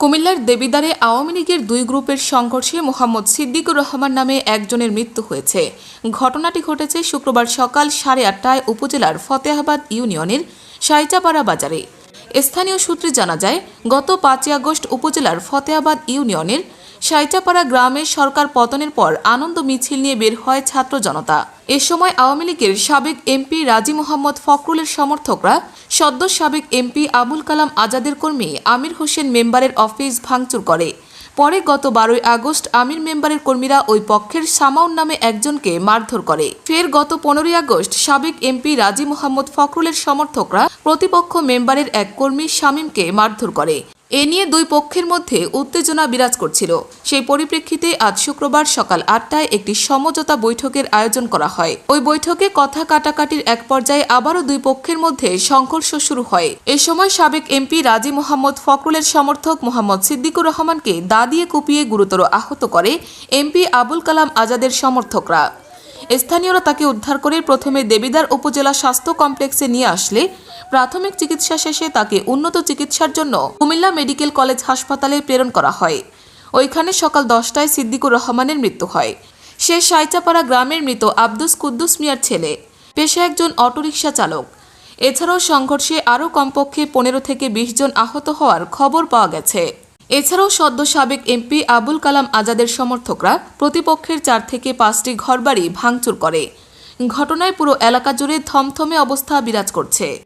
কুমিল্লার দেবিদারে আওয়ামী লীগের দুই গ্রুপের সংঘর্ষে মোহাম্মদ সিদ্দিকুর রহমান নামে একজনের মৃত্যু হয়েছে। ঘটনাটি ঘটেছে শুক্রবার সকাল সাড়ে আটটায় উপজেলার ফতেহাবাদ ইউনিয়নের সাইচাপাড়া বাজারে। স্থানীয় সূত্রে জানা যায়, গত পাঁচই আগস্ট উপজেলার ফতেহাবাদ ইউনিয়নের সাইচাপাড়া গ্রামে সরকার পতনের পর আনন্দ মিছিল নিয়ে বের হয় ছাত্র জনতা। এ সময় আওয়ামী লীগের সাবেক এমপি রাজি মোহাম্মদ ফখরুলের সমর্থকরা, সদ্য সাবেক এমপি আবুল কালাম আজাদের কর্মী আমির হোসেন মেম্বারের অফিস ভাঙচুর করে। পরে গত বারোই আগস্ট আমির মেম্বারের কর্মীরা ওই পক্ষের সামাউন নামে একজনকে মারধর করে। ফের গত পনেরোই আগস্ট সাবেক এমপি রাজি মোহাম্মদ ফখরুলের সমর্থকরা প্রতিপক্ষ মেম্বারের এক কর্মী শামীমকে মারধর করে। এ নিয়ে দুই পক্ষের মধ্যে উত্তেজনা বিরাজ করছিল। সেই পরিপ্রেক্ষিতে আজ শুক্রবার সকাল আটটায় একটি সমঝোতা বৈঠকের আয়োজন করা হয়। ওই বৈঠকে কথা কাটাকাটির এক পর্যায়ে আবারও দুই পক্ষের মধ্যে সংঘর্ষ শুরু হয়। এ সময় সাবেক এমপি রাজি মোহাম্মদ ফখরুলের সমর্থক মোহাম্মদ সিদ্দিকুর রহমানকে দা দিয়ে কুপিয়ে গুরুতর আহত করে এমপি আবুল কালাম আজাদের সমর্থকরা। স্থানীয়রা তাকে উদ্ধার করে প্রথমে দেবিদার উপজেলা স্বাস্থ্য কমপ্লেক্সে নিয়ে আসলে, প্রাথমিক চিকিৎসা শেষে তাকে উন্নত চিকিৎসার জন্য কুমিল্লা মেডিকেল কলেজ হাসপাতালে প্রেরণ করা হয়। ওইখানে সকাল দশটায় সিদ্দিকুর রহমানের মৃত্যু হয়। সে সাইচাপাড়া গ্রামের মৃত আব্দুস কুদ্দুস মিয়ার ছেলে। পেশা একজন অটোরিকশা চালক। এছাড়াও সংঘর্ষে আরও কমপক্ষে পনেরো থেকে বিশ জন আহত হওয়ার খবর পাওয়া গেছে। এছাড়াও সদ্য সাবেক এমপি আবুল কালাম আজাদের সমর্থকরা প্রতিপক্ষের চার থেকে পাঁচটি ঘরবাড়ি ভাঙচুর করে। ঘটনায় পুরো এলাকা জুড়ে থমথমে অবস্থা বিরাজ করছে।